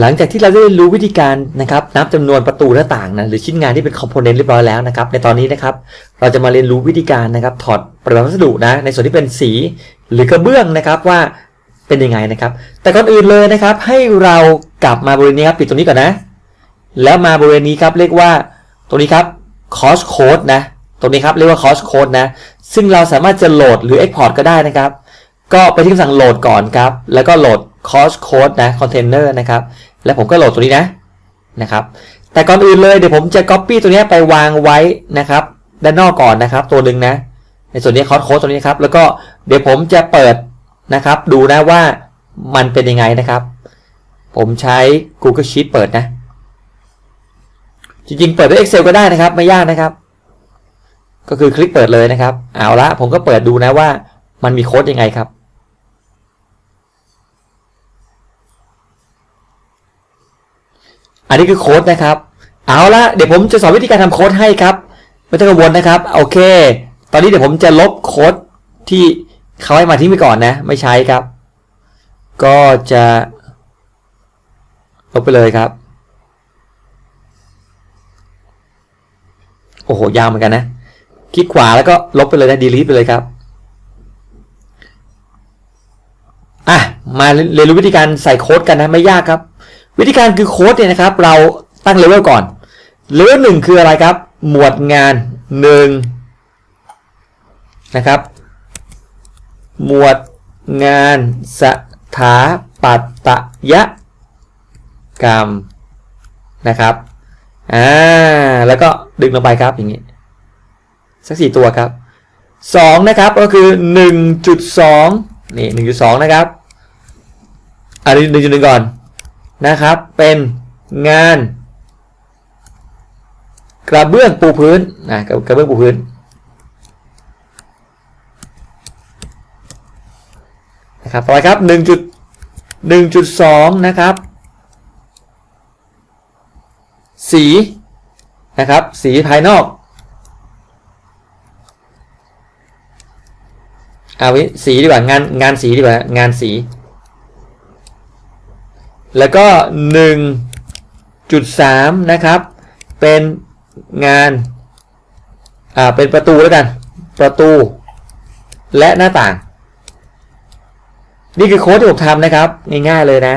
หลังจากที่เราได้รู้วิธีการนะครับนับจำนวนประตูหน้าต่างนะหรือชิ้นงานที่เป็นคอมโพเนนต์เรียบร้อยแล้วนะครับในตอนนี้นะครับเราจะมาเรียนรู้วิธีการนะครับถอดปริมาณวัสดุนะในส่วนที่เป็นสีหรือกระเบื้องนะครับว่าเป็นยังไงนะครับ แต่ก่อนอื่นเลยนะครับ ให้เรากลับมาบริเวณนี้ครับปิดตรงนี้ก่อนนะ แล้วมาบริเวณนี้ครับเรียกว่าตรงนี้ครับ cost code นะตรงนี้ครับเรียกว่า cost code นะซึ่งเราสามารถจะโหลดหรือ export ก็ได้นะครับ ก็ไปที่คำสั่งโหลดก่อนครับแล้วก็โหลด cost code นะ container นะครับ แล้วผมก็โหลดตัวนี้นะนะครับ แต่ก่อนอื่นเลยเดี๋ยวผมจะ copy ตัวนี้ไปวางไว้นะครับ ด้านนอกก่อนนะครับ ตัวหนึ่งนะ ในส่วนนี้ cost code ตัวนี้ครับ แล้วก็เดี๋ยวผมจะเปิดนะครับ ดูนะว่ามันเป็นยังไงนะครับ ผมใช้ Google Sheet เปิดนะ จริงๆ เปิดด้วย Excel ก็ได้นะครับ ไม่ยากนะครับ ก็คือคลิกเปิดเลยนะครับ เอาละผมก็เปิดดูนะว่ามันมีโค้ดยังไงครับ อันนี้คือโค้ดนะครับ เอาละเดี๋ยวผมจะสอนวิธีการทำโค้ดให้ครับ ไม่ต้องกังวลนะครับ โอเค ตอนนี้เดี๋ยวผมจะลบโค้ดที่เขาให้มาทิ้งไปก่อนนะ ไม่ใช้ครับ ก็จะลบไปเลยครับ โอ้โห ยาวเหมือนกันนะ คลิกขวาแล้วก็ลบไปเลยนะ delete ไปเลยครับ อะ มาเรียนรู้วิธีการใส่โค้ดกันนะ ไม่ยากครับ วิธีการคือโค้ดเนี่ยนะครับ เราตั้งเลเวลก่อนเลเวลหนึ่งคืออะไรครับ หมวดงานหนึ่งนะครับ หมวดงานสถาปัตยกรรมนะครับอ่าแล้วก็ดึงลงไปครับอย่างนี้ สักสี่ตัวครับสองนะครับก็คือหนึ่งจุดสองนี่หนึ่งจุดสองนะครับอันนี้หนึ่งจุดหนึ่งก่อน นะครับ เป็นงาน กระเบื้องปูพื้นนะกระเบื้องปูพื้น นะครับต่อไปครับหนึ่งจุดหนึ่งจุดสองนะครับ สีนะครับ สีภายนอกเอาวิสีดีกว่างานงานสีดีกว่างานสี แล้วก็ 1.3 นะครับ เป็นงาน อ่า เป็นประตูแล้วกัน ประตู และหน้าต่าง นี่คือโค้ดที่ผมทำนะครับ ง่ายๆเลยนะ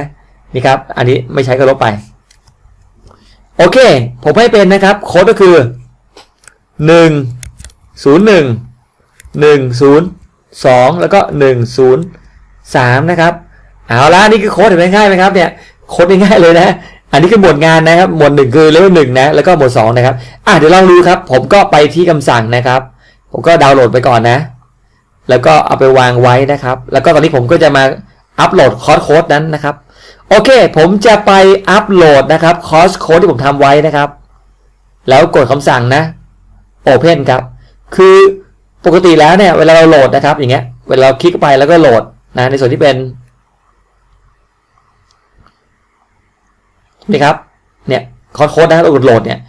นี่ครับ อันนี้ไม่ใช้ก็ลบไป โอเค ผมให้เป็นนะครับ โค้ดก็คือ 1 0 1 1 0 2 แล้วก็ 1 0 3 นะครับ เอาละนี่คือโค้ดเห็นไหมง่ายไหมครับเนี่ยโค้ดง่ายเลยนะ อันนี้คือหมวดงานนะครับหมวดหนึ่งคือเลเวลหนึ่งนะแล้วก็หมวดสองนะครับอะเดี๋ยวลองดูครับ ผมก็ไปที่คำสั่งนะครับ ผมก็ดาวน์โหลดไปก่อนนะ แล้วก็เอาไปวางไว้นะครับ แล้วก็ตอนนี้ผมก็จะมาอัปโหลดคอร์สโค้ดนั้นนะครับโอเค ผมจะไปอัปโหลดนะครับคอร์สโค้ดที่ผมทำไว้นะครับ แล้วกดคำสั่งนะ Open ครับ คือปกติแล้วเนี่ยเวลาเราโหลดนะครับ อย่างเงี้ยเวลาเราคลิกไปแล้วก็โหลดนะในส่วนที่เป็น นี่ครับ เนี่ยคอร์สโค้ดนะครับเรากดโหลดเนี่ย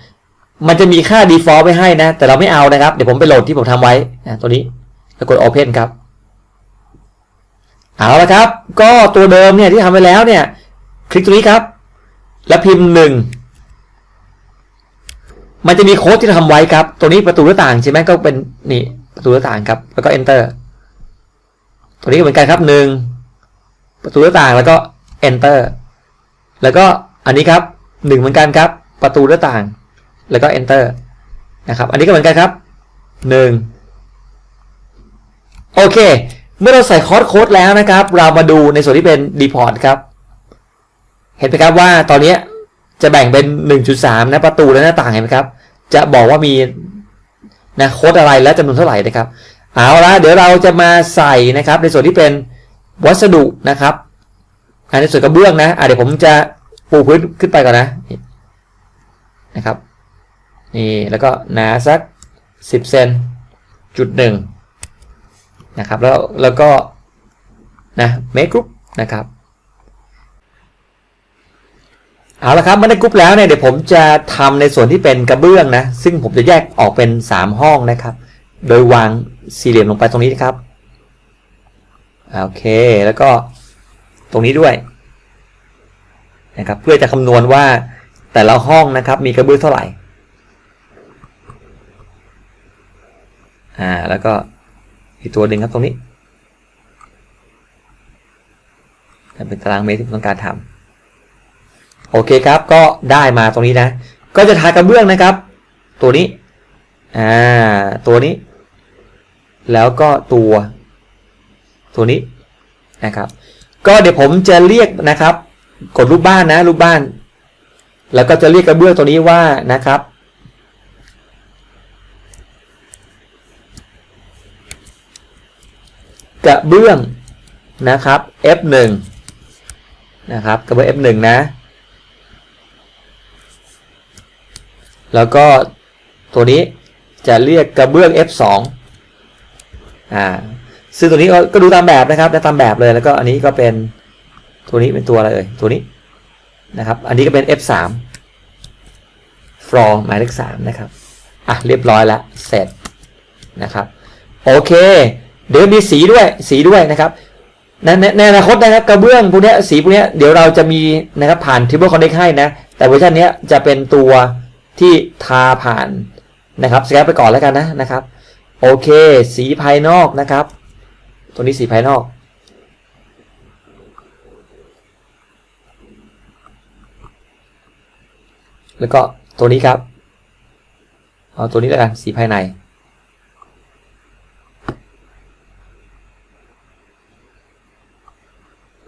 มันจะมีค่า default ไว้ให้นะ แต่เราไม่เอานะครับ เดี๋ยวผมไปโหลดที่ผมทำไว้นะตัวนี้แล้วกด Open ครับ เอาละครับ ก็ตัวเดิมเนี่ยที่ทำไปแล้วเนี่ย คลิกตรงนี้ครับ แล้วพิมพ์หนึ่งมันจะมีโค้ดที่เราทำไว้ครับ ตัวนี้ประตูหน้าต่างใช่ไหมก็เป็นนี่ประตูหน้าต่างครับ แล้วก็ enter ตัวนี้เหมือนกันครับหนึ่งประตูหน้าต่างแล้วก็ enter แล้วก็ อันนี้ครับหนึ่งเหมือนกันครับ ประตูหน้าต่าง แล้วก็ enter นะครับ อันนี้ก็เหมือนกันครับหนึ่งโอเค เมื่อเราใส่คอร์สโค้ดแล้วนะครับ เรามาดูในส่วนที่เป็น deport ครับ เห็นไหมครับว่าตอนนี้จะแบ่งเป็น 1.3 นะประตูและหน้าต่างเห็นไหมครับ จะบอกว่ามีนะโค้ดอะไรและจำนวนเท่าไหร่นะครับ เอาละเดี๋ยวเราจะมาใส่นะครับในส่วนที่เป็นวัสดุนะครับในส่วนกระเบื้องนะะเดี๋ยวผมจะ ปูพื้นขึ้นไปก่อนนะนะครับนี่แล้วก็หนาสัก 10เซนจุดหนึ่งนะครับแล้วแล้วก็นะเมกรุ๊ปนะครับเอาละครับเมื่อได้กรุ๊ปแล้วเนี่ยเดี๋ยวผมจะทำในส่วนที่เป็นกระเบื้องนะซึ่งผมจะแยกออกเป็น 3 ห้องนะครับ โดยวางสี่เหลี่ยมลงไปตรงนี้นะครับโอเคแล้วก็ตรงนี้ด้วย นะครับ เพื่อจะคำนวณว่าแต่ละห้องนะครับ มีกระเบื้องเท่าไหร่อ่าแล้วก็อีกตัวหนึ่งครับตรงนี้เป็นตารางเมตรที่ผมต้องการทำโอเคครับ ก็ได้มาตรงนี้นะ ก็จะทากระเบื้องนะครับ ตัวนี้อ่าตัวนี้ แล้วก็ตัว ตัวนี้นะครับ ก็เดี๋ยวผมจะเรียกนะครับ กดรูปบ้านนะ รูปบ้าน แล้วก็จะเรียกกระเบื้องตัวนี้ว่านะครับ กระเบื้องนะครับ F1 นะครับกระเบื้อง F1 นะ แล้วก็ตัวนี้จะเรียกกระเบื้อง F2 อ่าซึ่งตัวนี้ก็ดูตามแบบนะครับตามแบบเลยแล้วก็อันนี้ก็เป็น ตัวนี้เป็นตัวอะไรเอ่ย ตัวนี้นะครับ อันนี้ก็เป็น F3 floor หมายเลข3นะครับ อะ เรียบร้อยแล้วเสร็จนะครับ โอเค เดี๋ยวมีสีด้วย สีด้วยนะครับ ในในอนาคตนะครับกระเบื้องพวกเนี้ยสีพวกเนี้ยเดี๋ยวเราจะมีนะครับผ่าน Triple Connect ให้นะ แต่เวอร์ชันนี้จะเป็นตัวที่ทาผ่านนะครับสแกนไปก่อนแล้วกันนะนะครับ โอเค สีภายนอกนะครับ ตัวนี้สีภายนอก แล้วก็ตัวนี้ครับ เอาตัวนี้แล้วกันสีภายใน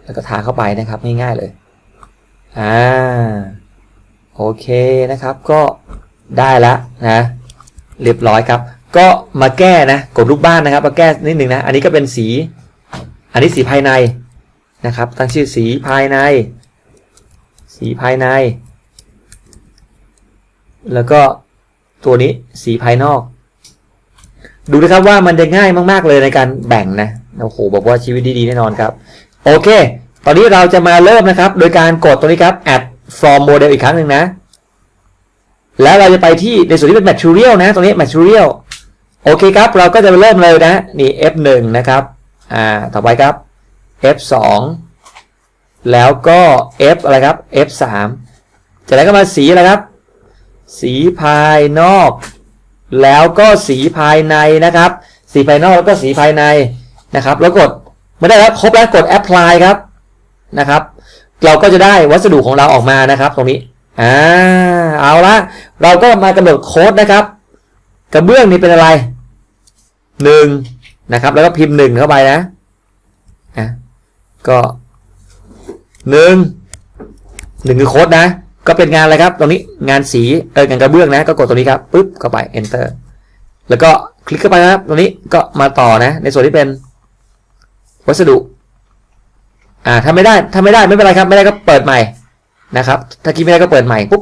แล้วก็ทาเข้าไปนะครับง่ายๆเลย อ่า โอเคนะครับก็ได้แล้วนะ เรียบร้อยครับ ก็มาแก้นะกดลูกบ้านนะครับ มาแก้นิดหนึ่งนะ อันนี้ก็เป็นสี อันนี้สีภายในนะครับ ตั้งชื่อสีภายใน สีภายใน แล้วก็ตัวนี้สีภายนอก ดูนะครับว่ามันจะง่ายมาก ๆ เลยในการแบ่งนะโอ้โหบอกว่าชีวิตดีๆแน่นอนครับ โอเค ตอนนี้เราจะมาเริ่มนะครับ โดยการกดตัวนี้ครับ add from model อีกครั้งหนึ่งนะ แล้วเราจะไปที่ในส่วนที่เป็น material นะ ตรงนี้ material โอเคครับ เราก็จะไปเริ่มเลยนะ นี่ F1 นะครับ อ่า ต่อไปครับ F2 แล้วก็ F อะไรครับ F3 จากนั้นก็มาสีอะไรครับ สีภายนอก แล้วก็สีภายในนะครับ สีภายนอกแล้วก็สีภายในนะครับ แล้วกดเมื่อได้แล้วครบแล้วกด apply ครับนะครับ เราก็จะได้วัสดุของเราออกมานะครับ ตรงนี้อ่าเอาละเราก็มากำหนดโค้ดนะครับ กระเบื้องนี่เป็นอะไรหนึ่งนะครับ แล้วก็พิมพ์หนึ่งเข้าไปนะอะก็หนึ่งหนึ่งคือโค้ดนะ ก็เป็นงานอะไรครับ ตรงนี้งานสีเอองานกระเบื้องนะ ก็กดตรงนี้ครับปุ๊บเข้าไป enter แล้วก็คลิกเข้าไปนะครับ ตรงนี้ก็มาต่อนะ ในส่วนที่เป็นวัสดุอ่าถ้าไม่ได้ถ้าไม่ได้ไม่เป็นไรครับ ไม่ได้ก็เปิดใหม่นะครับ ถ้าคิดไม่ได้ก็เปิดใหม่ปุ๊บ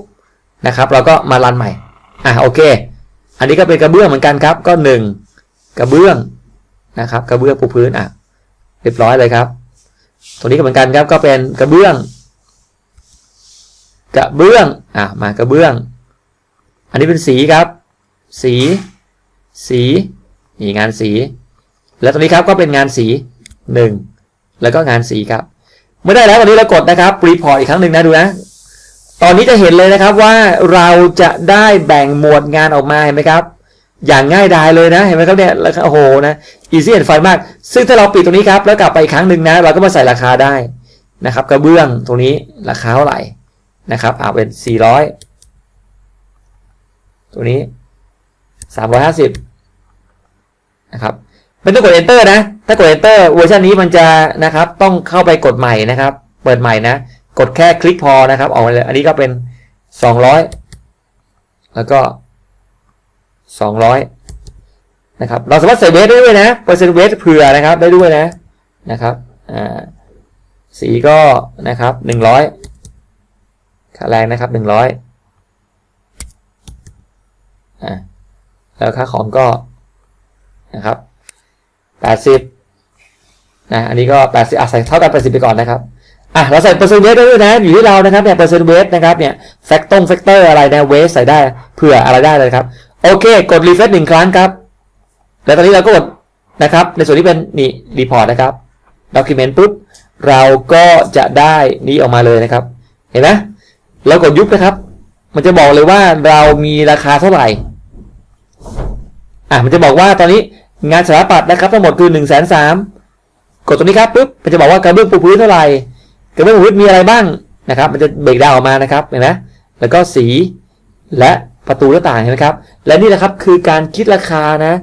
นะครับ เราก็มารันใหม่อ่าโอเค อันนี้ก็เป็นกระเบื้องเหมือนกันครับ ก็หนึ่งกระเบื้องนะครับ กระเบื้องปูพื้นอะเรียบร้อยเลยครับ ตรงนี้ก็เหมือนกันครับ ก็เป็นกระเบื้อง กระเบื้องอะมากระเบื้อง อันนี้เป็นสีครับ สี สีนี่งานสี แล้วตรงนี้ครับก็เป็นงานสีหนึ่งแล้วก็งานสีครับเมื่อได้แล้วตอนนี้เรากดนะครับรีพอร์ตอีกครั้งหนึ่งนะดูนะตอนนี้จะเห็นเลยนะครับว่าเราจะได้แบ่งหมวดงานออกมาเห็นไหมครับ อย่างง่ายดายเลยนะเห็นไหมครับเนี่ยแล้วโอ้โหนะ easy and fun มาก ซึ่งถ้าเราปิดตรงนี้ครับแล้วกลับไปอีกครั้งหนึ่งนะ เราก็มาใส่ราคาได้นะครับ กระเบื้องตรงนี้ราคาเท่าไหร่ นะครับอ่าเป็น 400 ตัวนี้ 350 นะครับไม่ต้องกด enter นะ ถ้ากด enter เวอร์ชันนี้มันจะนะครับ ต้องเข้าไปกดใหม่นะครับ เปิดใหม่นะ กดแค่คลิกพอนะครับ ออกมาเลย อันนี้ก็เป็น 200 แล้วก็ 200 นะครับ เราสามารถใส่เวทได้ด้วยนะ เปอร์เซ็นต์เวทเผื่อนะครับ ได้ด้วยนะ นะครับ อ่า สีก็นะครับ 100 ค่าแรงนะครับ100อ่าแล้วค่าของก็นะครับ80นะอันนี้ก็80อะใส่เท่ากัน80ไปก่อนนะครับอะเราใส่เปอร์เซ็นต์เวทได้ด้วยนะอยู่ที่เรานะครับเนี่ยเปอร์เซ็นต์เวทนะครับเนี่ยแฟกตงแฟกเตอร์อะไรนะเวทใส่ได้เผื่ออะไรได้เลยครับโอเค กดรีเฟรชหนึ่งครั้งครับ แล้วตอนนี้เราก็กดนะครับ ในส่วนที่เป็นนี่รีพอร์ตนะครับด็อกิเมนต์ปุ๊บ เราก็จะได้นี้ออกมาเลยนะครับ เห็นไหม เรากดยุบนะครับ มันจะบอกเลยว่าเรามีราคาเท่าไหร่ อะมันจะบอกว่าตอนนี้งานสถาปัตย์นะครับทั้งหมดคือหนึ่งแสนสามกดตรงนี้ครับปุ๊บมันจะบอกว่ากระเบื้องปูพื้นเท่าไหร่กระเบื้องปูพื้นมีอะไรบ้างนะครับ มันจะเบรกดาวออกมานะครับเห็นไหมแล้วก็สีและประตูหน้าต่างเห็นไหมครับ และนี่แหละครับคือการคิดราคานะ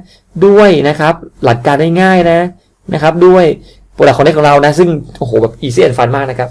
ด้วยนะครับ หลักการง่ายๆนะนะครับ ด้วยโปรดักต์คอนเนคของเรานะ ซึ่งโอ้โหแบบ easy and fun มากนะครับ